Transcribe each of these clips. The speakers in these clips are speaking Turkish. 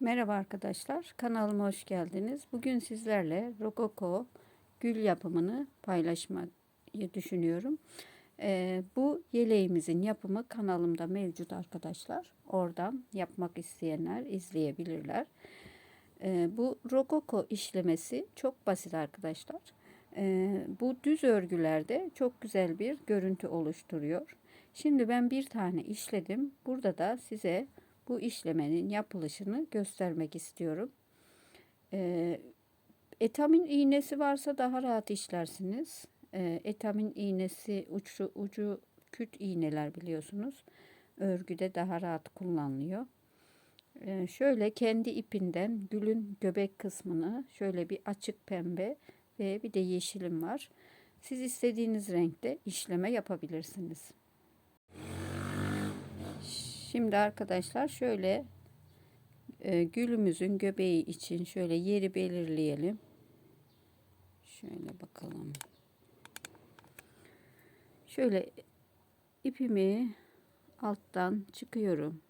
Merhaba arkadaşlar, kanalıma hoş geldiniz. Bugün sizlerle rokoko gül yapımını paylaşmayı düşünüyorum. Ee, bu yeleğimizin yapımı kanalımda mevcut arkadaşlar. Oradan yapmak isteyenler izleyebilirler. Ee, bu rokoko işlemesi çok basit arkadaşlar. Ee, bu düz örgülerde çok güzel bir görüntü oluşturuyor. Şimdi ben bir tane işledim. Burada da size bu işlemenin yapılışını göstermek istiyorum. E, etamin iğnesi varsa daha rahat işlersiniz. E, etamin iğnesi uçlu, ucu küt iğneler biliyorsunuz. Örgüde daha rahat kullanılıyor. E, şöyle kendi ipinden gülün göbek kısmını şöyle bir açık pembe ve bir de yeşilim var. Siz istediğiniz renkte işleme yapabilirsiniz. Şimdi arkadaşlar şöyle e, gülümüzün göbeği için şöyle yeri belirleyelim. Şöyle bakalım. Şöyle ipimi alttan çıkıyorum.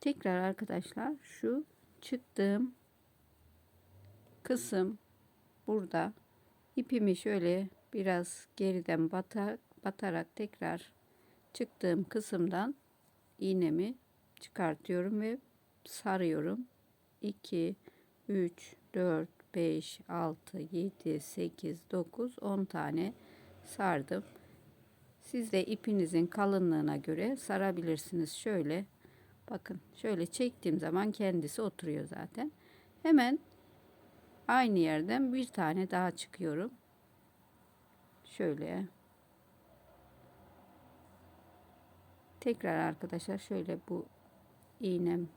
Tekrar arkadaşlar şu çıktığım kısım burada ipimi şöyle biraz geriden batar, batarak tekrar çıktığım kısımdan iğnemi çıkartıyorum ve sarıyorum. 2 3 4 5 6 7 8 9 10 tane sardım. Siz de ipinizin kalınlığına göre sarabilirsiniz. Şöyle bakın şöyle çektiğim zaman kendisi oturuyor zaten. Hemen aynı yerden bir tane daha çıkıyorum. Şöyle Tekrar arkadaşlar şöyle bu iğnem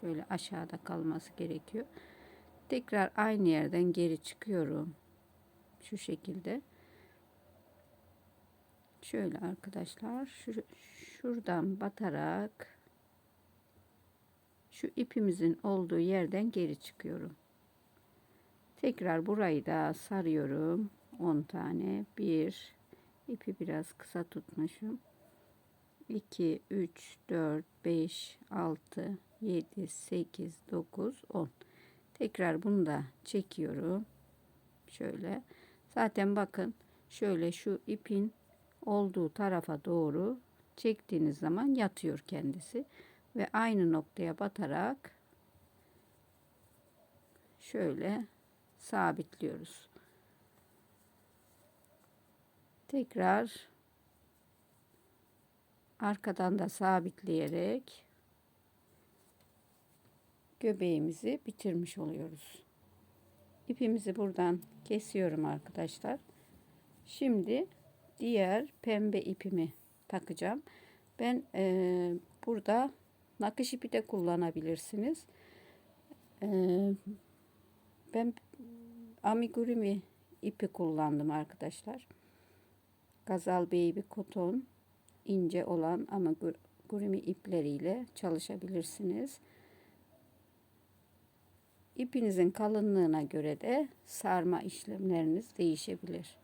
şöyle aşağıda kalması gerekiyor. Tekrar aynı yerden geri çıkıyorum. Şu şekilde. Şöyle arkadaşlar şu, şuradan batarak şu ipimizin olduğu yerden geri çıkıyorum. Tekrar burayı da sarıyorum. 10 tane. Bir ipi biraz kısa tutmuşum. 2, 3, 4, 5, 6, 7, 8, 9, 10. Tekrar bunu da çekiyorum. Şöyle. Zaten bakın şöyle şu ipin olduğu tarafa doğru çektiğiniz zaman yatıyor kendisi. Ve aynı noktaya batarak şöyle sabitliyoruz. Tekrar arkadan da sabitleyerek göbeğimizi bitirmiş oluyoruz. İpimizi buradan kesiyorum arkadaşlar. Şimdi diğer pembe ipimi takacağım. Ben e, burada nakış ipi de kullanabilirsiniz. E, ben amigurumi ipi kullandım arkadaşlar. Gazal Baby Cotton ince olan ama gurumi ipleriyle çalışabilirsiniz. İpinizin kalınlığına göre de sarma işlemleriniz değişebilir.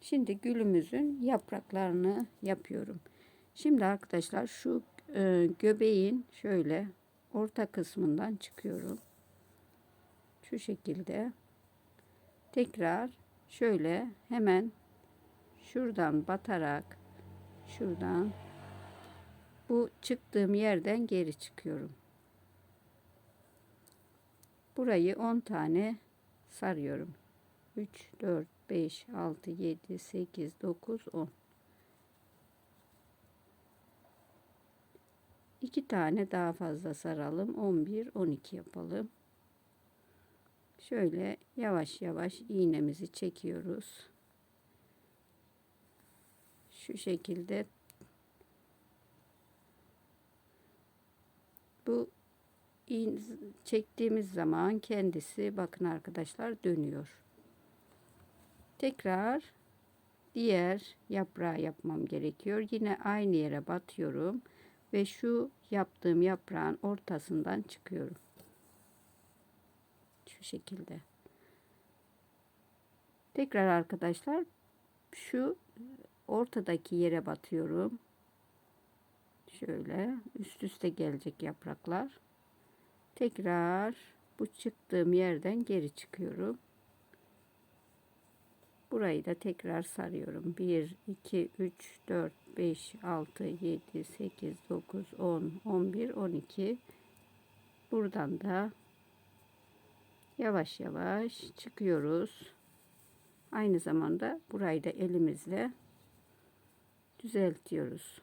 Şimdi gülümüzün yapraklarını yapıyorum. Şimdi arkadaşlar şu e, göbeğin şöyle orta kısmından çıkıyorum. Şu şekilde tekrar şöyle hemen şuradan batarak şuradan bu çıktığım yerden geri çıkıyorum. Burayı 10 tane sarıyorum. 3 4 5 6 7 8 9 10 2 tane daha fazla saralım. 11 12 yapalım. Şöyle yavaş yavaş iğnemizi çekiyoruz şu şekilde bu çektiğimiz zaman kendisi bakın arkadaşlar dönüyor. Tekrar diğer yaprağı yapmam gerekiyor. Yine aynı yere batıyorum ve şu yaptığım yaprağın ortasından çıkıyorum. Şu şekilde. Tekrar arkadaşlar şu ortadaki yere batıyorum. Şöyle üst üste gelecek yapraklar. tekrar bu çıktığım yerden geri çıkıyorum. Burayı da tekrar sarıyorum. 1, 2, 3, 4, 5, 6, 7, 8, 9, 10, 11, 12. Buradan da yavaş yavaş çıkıyoruz. Aynı zamanda burayı da elimizle düzeltiyoruz.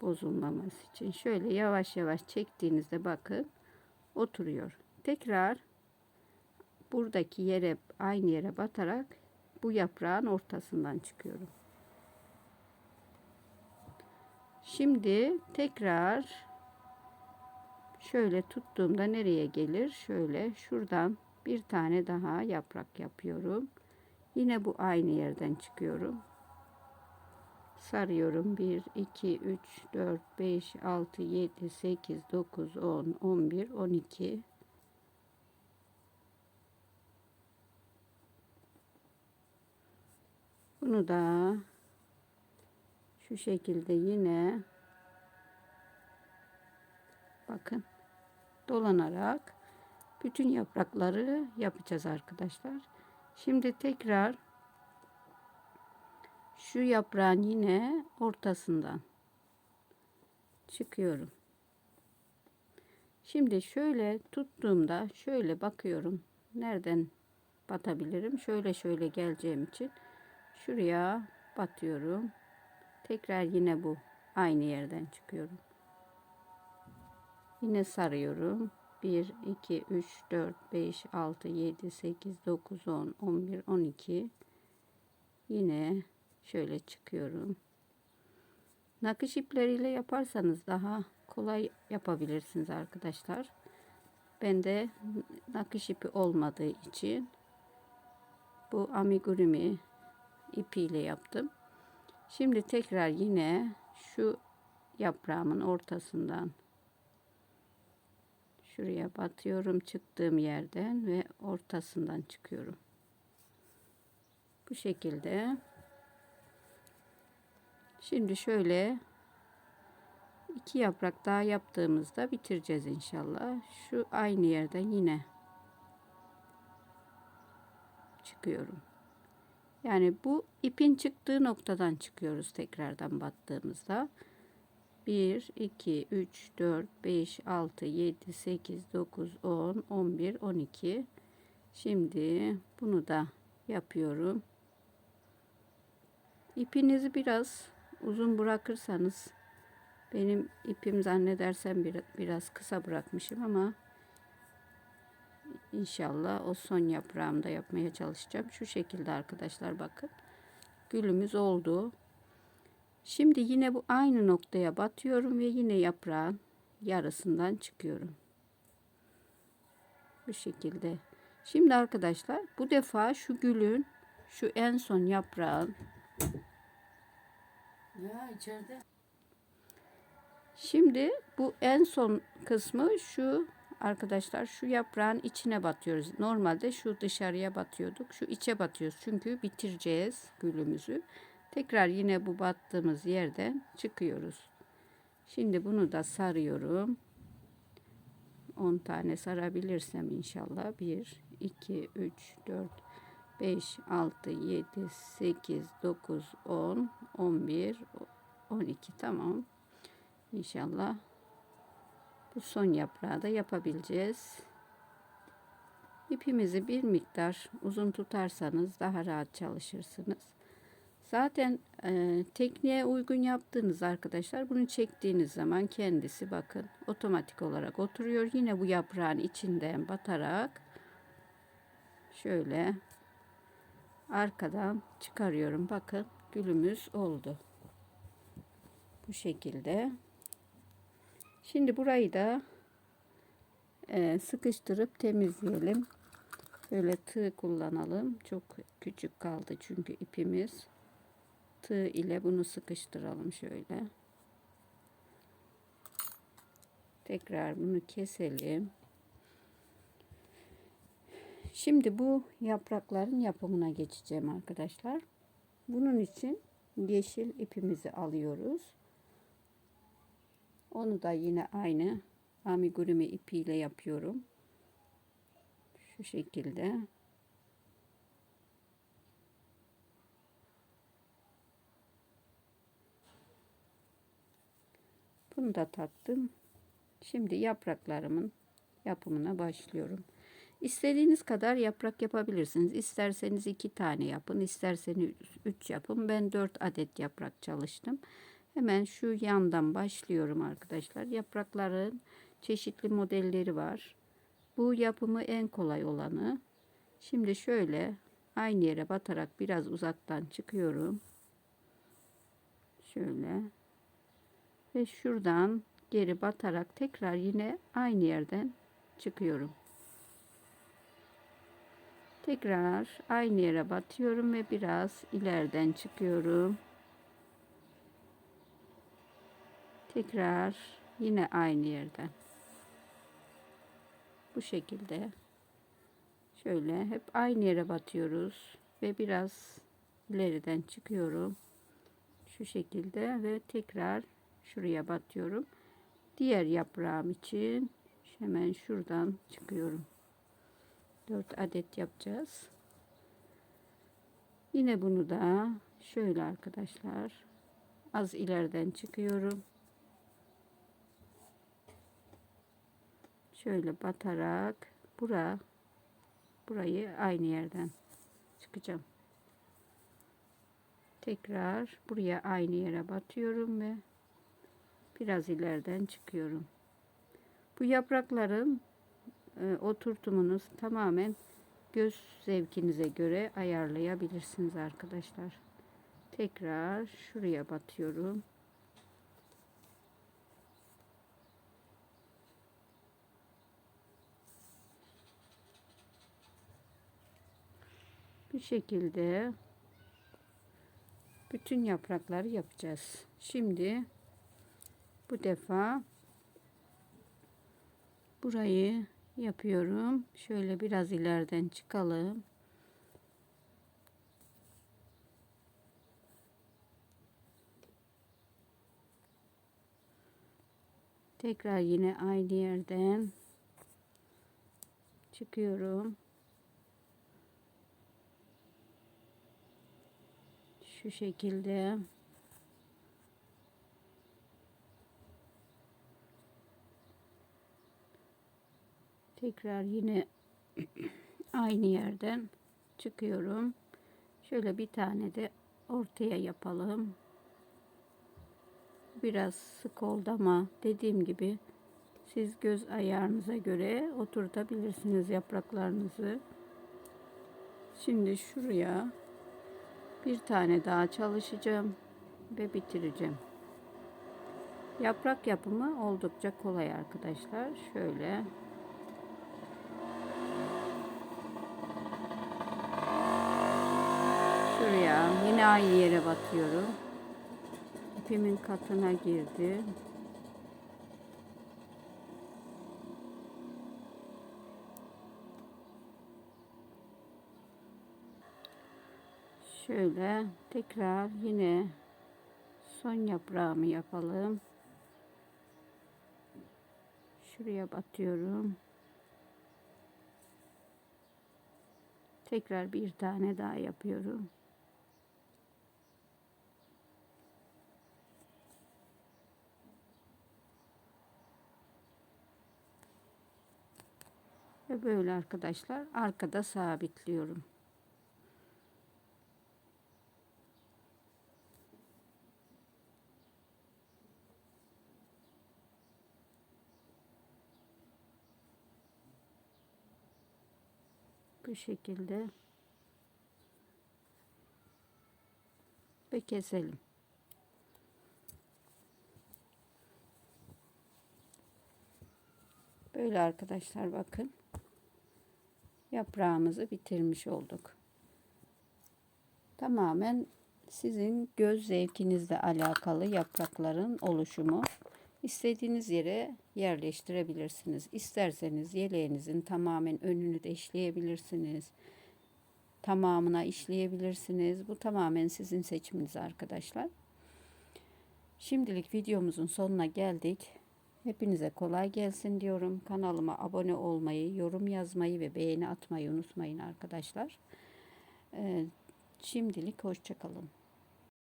Bozulmaması için. Şöyle yavaş yavaş çektiğinizde bakın oturuyor. Tekrar buradaki yere aynı yere batarak bu yaprağın ortasından çıkıyorum. Şimdi tekrar şöyle tuttuğumda nereye gelir? Şöyle şuradan bir tane daha yaprak yapıyorum. Yine bu aynı yerden çıkıyorum. Sarıyorum. 1, 2, 3, 4, 5, 6, 7, 8, 9, 10, 11, 12. Bunu da şu şekilde yine bakın dolanarak bütün yaprakları yapacağız arkadaşlar. Şimdi tekrar şu yaprağın yine ortasından çıkıyorum. Şimdi şöyle tuttuğumda şöyle bakıyorum. Nereden batabilirim? Şöyle şöyle geleceğim için şuraya batıyorum. Tekrar yine bu aynı yerden çıkıyorum. Yine sarıyorum. 1, 2, 3, 4, 5, 6, 7, 8, 9, 10, 11, 12. Yine şöyle çıkıyorum. Nakış ipleriyle yaparsanız daha kolay yapabilirsiniz arkadaşlar. Ben de nakış ipi olmadığı için bu amigurumi ipiyle yaptım. Şimdi tekrar yine şu yaprağımın ortasından şuraya batıyorum çıktığım yerden ve ortasından çıkıyorum. Bu şekilde. Şimdi şöyle iki yaprak daha yaptığımızda bitireceğiz inşallah. Şu aynı yerden yine çıkıyorum. Yani bu ipin çıktığı noktadan çıkıyoruz tekrardan battığımızda. 1, 2, 3, 4, 5, 6, 7, 8, 9, 10, 11, 12. Şimdi bunu da yapıyorum. İpinizi biraz uzun bırakırsanız benim ipim zannedersem biraz kısa bırakmışım ama İnşallah o son yaprağımda yapmaya çalışacağım. Şu şekilde arkadaşlar bakın. Gülümüz oldu. Şimdi yine bu aynı noktaya batıyorum ve yine yaprağın yarısından çıkıyorum. Bu şekilde. Şimdi arkadaşlar bu defa şu gülün şu en son yaprağın İçeride. Şimdi bu en son kısmı şu arkadaşlar şu yaprağın içine batıyoruz. Normalde şu dışarıya batıyorduk. Şu içe batıyoruz. Çünkü bitireceğiz gülümüzü. Tekrar yine bu battığımız yerden çıkıyoruz. Şimdi bunu da sarıyorum. 10 tane sarabilirsem inşallah. 1, 2, 3, 4, 5, 6, 7, 8, 9, 10, 11, 12 tamam. İnşallah bu son yaprağı da yapabileceğiz. İpimizi bir miktar uzun tutarsanız daha rahat çalışırsınız. Zaten e, tekniğe uygun yaptığınız arkadaşlar bunu çektiğiniz zaman kendisi bakın otomatik olarak oturuyor. Yine bu yaprağın içinden batarak şöyle arkadan çıkarıyorum. Bakın gülümüz oldu. Bu şekilde. Şimdi burayı da e, sıkıştırıp temizleyelim. Böyle tığ kullanalım. Çok küçük kaldı çünkü ipimiz. Tığ ile bunu sıkıştıralım şöyle. Tekrar bunu keselim. Şimdi bu yaprakların yapımına geçeceğim arkadaşlar. Bunun için yeşil ipimizi alıyoruz. Onu da yine aynı amigurumi ipiyle yapıyorum. Şu şekilde. Bunu da taktım. Şimdi yapraklarımın yapımına başlıyorum. İstediğiniz kadar yaprak yapabilirsiniz. İsterseniz iki tane yapın, isterseniz üç yapın. Ben dört adet yaprak çalıştım. Hemen şu yandan başlıyorum arkadaşlar. Yaprakların çeşitli modelleri var. Bu yapımı en kolay olanı. Şimdi şöyle aynı yere batarak biraz uzaktan çıkıyorum. Şöyle. Ve şuradan geri batarak tekrar yine aynı yerden çıkıyorum. Tekrar aynı yere batıyorum ve biraz ileriden çıkıyorum. Tekrar yine aynı yerden. Bu şekilde. Şöyle hep aynı yere batıyoruz ve biraz ileriden çıkıyorum. Şu şekilde ve tekrar şuraya batıyorum. Diğer yaprağım için hemen şuradan çıkıyorum. 4 adet yapacağız. Yine bunu da şöyle arkadaşlar az ileriden çıkıyorum. Şöyle batarak bura burayı aynı yerden çıkacağım. Tekrar buraya aynı yere batıyorum ve biraz ileriden çıkıyorum. Bu yaprakların e, oturtumunu tamamen göz zevkinize göre ayarlayabilirsiniz arkadaşlar. Tekrar şuraya batıyorum. Bu şekilde bütün yaprakları yapacağız. Şimdi bu defa burayı yapıyorum. Şöyle biraz ileriden çıkalım. Tekrar yine aynı yerden çıkıyorum. Şu şekilde. Tekrar yine aynı yerden çıkıyorum. Şöyle bir tane de ortaya yapalım. Biraz sık oldu ama dediğim gibi siz göz ayarınıza göre oturtabilirsiniz yapraklarınızı. Şimdi şuraya bir tane daha çalışacağım ve bitireceğim. Yaprak yapımı oldukça kolay arkadaşlar. Şöyle Şuraya yine aynı yere batıyorum. İpimin katına girdi. Şöyle tekrar yine son yaprağımı yapalım. Şuraya batıyorum. Tekrar bir tane daha yapıyorum. Ve böyle arkadaşlar arkada sabitliyorum. Bu şekilde ve keselim. Böyle arkadaşlar bakın yaprağımızı bitirmiş olduk. Tamamen sizin göz zevkinizle alakalı yaprakların oluşumu. İstediğiniz yere yerleştirebilirsiniz. İsterseniz yeleğinizin tamamen önünü de işleyebilirsiniz. Tamamına işleyebilirsiniz. Bu tamamen sizin seçiminiz arkadaşlar. Şimdilik videomuzun sonuna geldik. Hepinize kolay gelsin diyorum. Kanalıma abone olmayı, yorum yazmayı ve beğeni atmayı unutmayın arkadaşlar. Ee, şimdilik hoşçakalın.